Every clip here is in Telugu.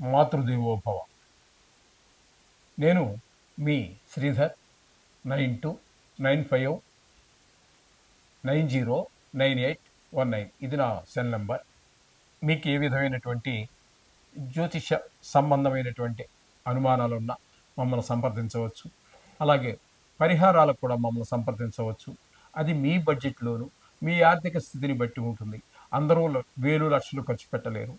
మాతృదేవోభవ. నేను మీ Sridhar nine two nine five nine zero nine eight one nine. ఇది నా సెల్ నెంబర్. మీకు ఏ విధమైనటువంటి జ్యోతిష సంబంధమైనటువంటి అనుమానాలు ఉన్నా మమ్మల్ని సంప్రదించవచ్చు. అలాగే పరిహారాలకు కూడా మమ్మల్ని సంప్రదించవచ్చు. అది మీ బడ్జెట్లోను మీ ఆర్థిక స్థితిని బట్టి ఉంటుంది. అందరూ వేలు లక్షలు ఖర్చు పెట్టలేరు.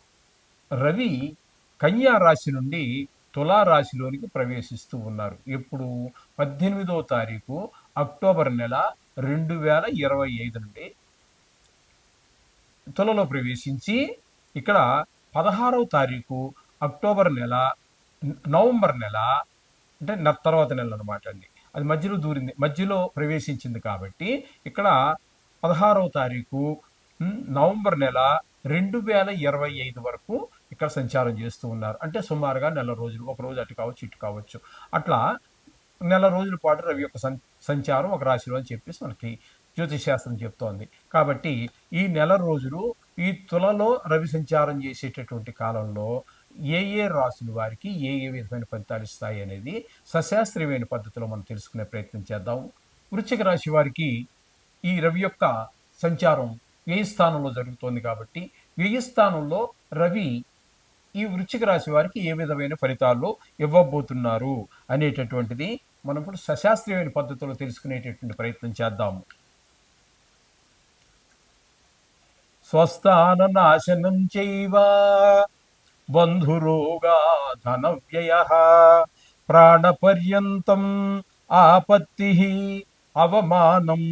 రవి కన్యా రాశి నుండి తులా రాశిలోనికి ప్రవేశిస్తూ ఉన్నారు. ఇప్పుడు పద్దెనిమిదో తారీఖు అక్టోబర్ నెల రెండు వేల ఇరవై ఐదు నుండి తులలో ప్రవేశించి ఇక్కడ పదహారవ తారీఖు అక్టోబర్ నెల నవంబర్ నెల అంటే తర్వాత నెల అనమాట అండి. అది మధ్యలో దూరింది మధ్యలో ప్రవేశించింది కాబట్టి ఇక్కడ పదహారవ తారీఖు నవంబర్ నెల రెండు వేల ఇరవై ఐదు వరకు ఇక్కడ సంచారం చేస్తూ ఉన్నారు. అంటే సుమారుగా నెల రోజులు ఒక రోజు అటు కావచ్చు ఇటు కావచ్చు. అట్లా నెల రోజుల పాటు రవి యొక్క సం సంచారం ఒక రాశిలో అని చెప్పేసి మనకి జ్యోతిషశాస్త్రం చెప్తోంది. కాబట్టి ఈ నెల రోజులు ఈ తులలో రవి సంచారం చేసేటటువంటి కాలంలో ఏ ఏ రాసుల వారికి ఏ ఏ విధమైన ఫలితాలు ఇస్తాయి అనేది సశాస్త్రీయమైన పద్ధతిలో మనం తెలుసుకునే ప్రయత్నం చేద్దాం. వృశ్చిక రాశి వారికి ఈ రవి యొక్క సంచారం వ్యయ స్థానంలో జరుగుతోంది కాబట్టి వ్యయ స్థానంలో రవి ఈ వృశ్చిక రాశి వారికి ఏ విధమైన ఫలితాలు ఇవ్వబోతున్నారు అనేటటువంటిది మనం ఇప్పుడు సశాస్త్రీయమైన పద్ధతిలో తెలుసుకునేటటువంటి ప్రయత్నం చేద్దాము. స్వస్థాన నాశనం చైవ బంధురోగా ధన వ్యయ ప్రాణపర్యంతం ఆపత్తి అవమానం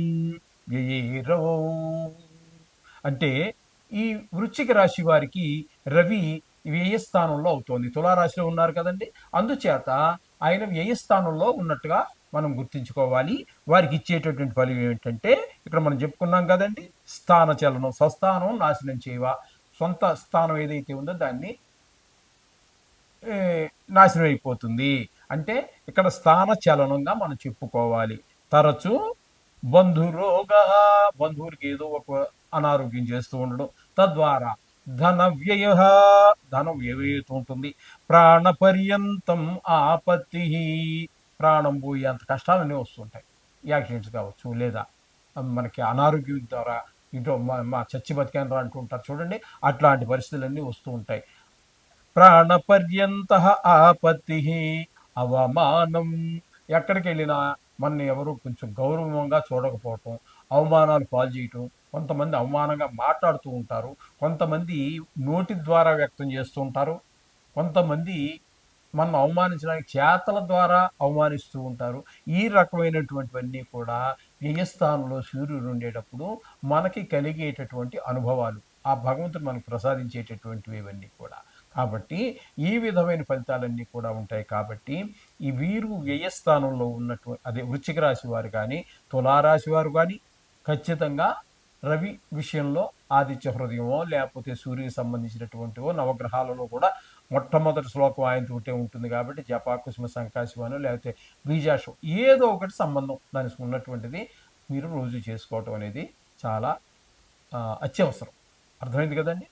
వ్యయరో. అంటే ఈ వృశ్చిక రాశి వారికి రవి వ్యయస్థానంలో అవుతోంది. తులారాశిలో ఉన్నారు కదండి. అందుచేత ఆయన వ్యయస్థానంలో ఉన్నట్టుగా మనం గుర్తించుకోవాలి. వారికి ఇచ్చేటటువంటి ఫలితం ఏమిటంటే ఇక్కడ మనం చెప్పుకున్నాం కదండి స్థాన చలనం స్వస్థానం నాశనం చేయవ. సొంత స్థానం ఏదైతే ఉందో దాన్ని నాశనం అయిపోతుంది. అంటే ఇక్కడ స్థాన చలనంగా మనం చెప్పుకోవాలి. తరచు బంధురోగ బంధువులకి ఏదో ఒక అనారోగ్యం చేస్తూ ఉండడం తద్వారా ధన వ్యయ ధనం వ్యయవుతూ ఉంటుంది ప్రాణపర్యంతం ఆపత్తి. ప్రాణం పోయేంత కష్టాలన్నీ వస్తుంటాయి. యాక్సిడెంట్స్ కావచ్చు లేదా మనకి అనారోగ్యం ద్వారా ఇంట్లో మా మా చచ్చి బతికాను అంటుంటారు చూడండి. అట్లాంటి పరిస్థితులన్నీ వస్తూ ఉంటాయి. ప్రాణపర్యంత ఆపత్తి. అవమానం. ఎక్కడికి వెళ్ళినా మన ఎవరు కొంచెం గౌరవంగా చూడకపోవటం అవమానాలు పాలు చేయటం కొంతమంది అవమానంగా మాట్లాడుతూ ఉంటారు కొంతమంది నోటి ద్వారా వ్యక్తం చేస్తూ ఉంటారు కొంతమంది మనం అవమానించడానికి చేతల ద్వారా అవమానిస్తూ ఉంటారు. ఈ రకమైనటువంటివన్నీ కూడా వ్యయస్థానంలో సూర్యుడు ఉండేటప్పుడు మనకి కలిగేటటువంటి అనుభవాలు ఆ భగవంతుడు మనకు ప్రసాదించేటటువంటివి ఇవన్నీ కూడా. కాబట్టి ఈ విధమైన ఫలితాలన్నీ కూడా ఉంటాయి కాబట్టి ఈ వీరు వ్యయస్థానంలో ఉన్నటువంటి అదే వృశ్చిక రాశి వారు కానీ తులారాశి వారు కానీ ఖచ్చితంగా రవి విషయంలో ఆదిత్య హృదయమో లేకపోతే సూర్యుకి సంబంధించినటువంటివో నవగ్రహాలలో కూడా మొట్టమొదటి శ్లోకం ఆయనతోటే ఉంటుంది కాబట్టి జపాకుసుమ సంకాశివాను లేకపోతే బీజాషం ఏదో ఒకటి సంబంధం దానికి ఉన్నటువంటిది మీరు రోజు చేసుకోవటం అనేది చాలా అత్యవసరం. అర్థమైంది కదండి?